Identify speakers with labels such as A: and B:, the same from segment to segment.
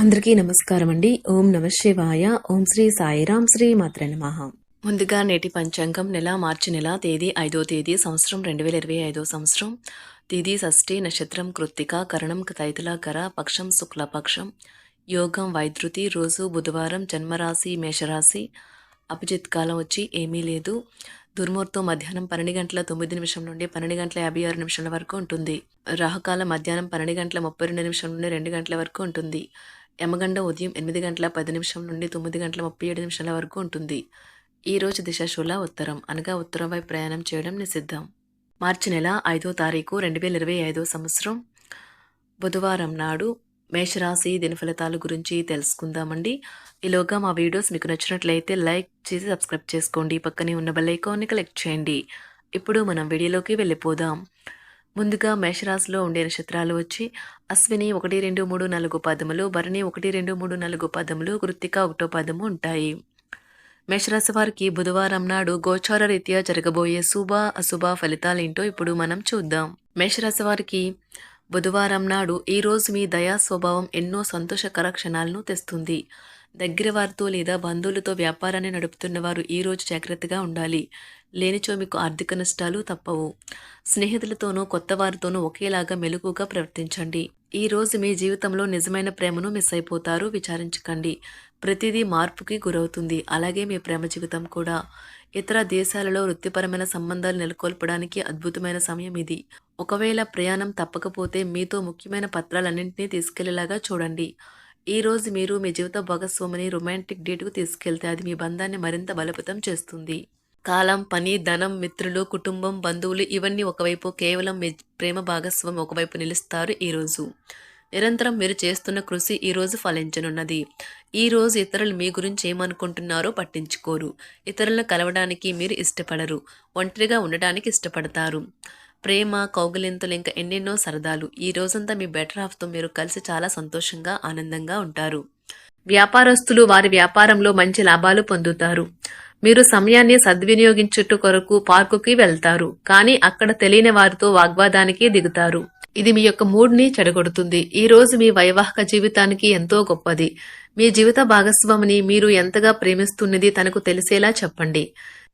A: అందరికీ నమస్కారం అండి ఓం నమ శివాయ. ఓం శ్రీ సాయిరాం శ్రీ మాత్ర నమః. ముందుగా నేటి పంచాంగం నెల మార్చి నెల తేదీ ఐదో తేదీ సంవత్సరం రెండు వేల ఇరవై ఐదో సంవత్సరం. తేదీ షష్ఠి నక్షత్రం కృత్తిక కరణం తైతులాకర పక్షం శుక్లపక్షం. యోగం వైద్యుతి రోజు బుధవారం జన్మరాశి మేషరాశి. అభిజిత్ కాలం వచ్చి ఏమీ లేదు. దుర్ముహూర్తం మధ్యాహ్నం పన్నెండు గంటల తొమ్మిది నిమిషం నుండి పన్నెండు గంటల యాభై ఆరు నిమిషాల వరకు ఉంటుంది. రాహకాలం మధ్యాహ్నం పన్నెండు గంటల ముప్పై రెండు నిమిషం నుండి రెండు గంటల వరకు ఉంటుంది. యమగండ ఉదయం ఎనిమిది గంటల పది నిమిషం నుండి తొమ్మిది గంటల ముప్పై ఏడు నిమిషాల వరకు ఉంటుంది. ఈరోజు రోజు దిశ శూల ఉత్తరం. అనగా ఉత్తరం వైపు ప్రయాణం చేయడం నిషిద్ధం. మార్చి నెల ఐదో తారీఖు రెండు వేల ఇరవై ఐదో సంవత్సరం. బుధవారం నాడు మేషరాశి దినఫలితాల గురించి తెలుసుకుందామండి. ఈలోగా మా వీడియోస్ మీకు నచ్చినట్లయితే లైక్ చేసి సబ్స్క్రైబ్ చేసుకోండి. పక్కనే ఉన్న బెల్ ఐకాన్ని క్లిక్ చేయండి. ఇప్పుడు మనం వీడియోలోకి వెళ్ళిపోదాం. ముందుగా మేషరాశిలో ఉండే నక్షత్రాలు వచ్చి అశ్విని ఒకటి రెండు మూడు నాలుగు పదములు భరణి ఒకటి రెండు మూడు నాలుగు పదములు కృత్తిక ఒకటో పదము ఉంటాయి. మేషరాశి వారికి బుధవారం నాడు గోచార రీత్యా జరగబోయే శుభ అశుభ ఫలితాలేంటో ఇప్పుడు మనం చూద్దాం. మేషరాశి వారికి బుధవారం నాడు ఈరోజు మీ దయా స్వభావం ఎన్నో సంతోషకర క్షణాలను తెస్తుంది. దగ్గర వారితో లేదా బంధువులతో వ్యాపారాన్ని నడుపుతున్న వారు ఈరోజు జాగ్రత్తగా ఉండాలి. లేనిచో మీకు ఆర్థిక నష్టాలు తప్పవు. స్నేహితులతోనూ కొత్త వారితోనూ ఒకేలాగా మెలుగుగా ప్రవర్తించండి. ఈ రోజు మీ జీవితంలో నిజమైన ప్రేమను మిస్ అయిపోతారు విచారించకండి. ప్రతిదీ మార్పుకి గురవుతుంది. అలాగే మీ ప్రేమ జీవితం కూడా. ఇతర దేశాలలో వృత్తిపరమైన సంబంధాలు నెలకొల్పడానికి అద్భుతమైన సమయం ఇది. ఒకవేళ ప్రయాణం తప్పకపోతే మీతో ముఖ్యమైన పత్రాలన్నింటినీ తీసుకెళ్ళేలాగా చూడండి. ఈరోజు మీరు మీ జీవిత భాగస్వామిని రొమాంటిక్ డేట్కు తీసుకెళ్తే అది మీ బంధాన్ని మరింత బలపతం చేస్తుంది. కాలం పని ధనం మిత్రులు కుటుంబం బంధువులు ఇవన్నీ ఒకవైపు కేవలం మీ ప్రేమ భాగస్వామి ఒకవైపు నిలుస్తారు ఈరోజు నిరంతరం మీరు చేస్తున్న కృషి ఈరోజు ఫలించనున్నది. ఈ రోజు ఇతరులు మీ గురించి ఏమనుకుంటున్నారో పట్టించుకోరు. ఇతరులను కలవడానికి మీరు ఇష్టపడరు. ఒంటరిగా ఉండడానికి ఇష్టపడతారు. ప్రేమ కౌగిలింతలు ఇంకా ఎన్నెన్నో సరదాలు. ఈ రోజంతా మీ బెటర్ హాఫ్తో మీరు కలిసి చాలా సంతోషంగా ఆనందంగా ఉంటారు. వ్యాపారస్తులు వారి వ్యాపారంలో మంచి లాభాలు పొందుతారు. మీరు సమయాన్ని సద్వినియోగించుట కొరకు పార్కుకి వెళ్తారు కానీ అక్కడ తెలియని వారితో వాగ్వాదానికి దిగుతారు. ఇది మీ యొక్క మూడ్ని చెడగొడుతుంది. ఈ రోజు మీ వైవాహిక జీవితానికి ఎంతో గొప్పది. మీ జీవిత భాగస్వామిని మీరు ఎంతగా ప్రేమిస్తున్నది తనకు తెలిసేలా చెప్పండి.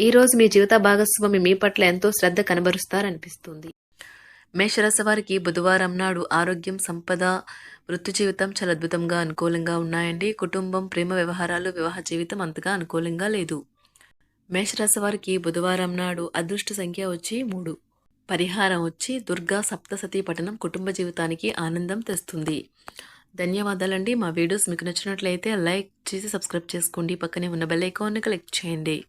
A: ఈ రోజు మీ జీవిత భాగస్వామి మీ పట్ల ఎంతో శ్రద్ధ కనబరుస్తారనిపిస్తుంది. మేషరాశి వారికి బుధవారం నాడు ఆరోగ్యం సంపద వృత్తి జీవితం చాలా అద్భుతంగా అనుకూలంగా ఉన్నాయండి. కుటుంబం ప్రేమ వ్యవహారాలు వివాహ జీవితం అంతగా అనుకూలంగా లేదు. మేషరాశి వారికి బుధవారం నాడు అదృష్ట సంఖ్య వచ్చి మూడు. పరిహారం వచ్చి దుర్గా సప్తసతి పఠనం కుటుంబ జీవితానికి ఆనందం తెస్తుంది. ధన్యవాదాలండి. మా వీడియోస్ మీకు నచ్చినట్లయితే లైక్ చేసి సబ్స్క్రైబ్ చేసుకోండి. పక్కనే ఉన్న బెల్ ఐకాన్ని క్లిక్ చేయండి.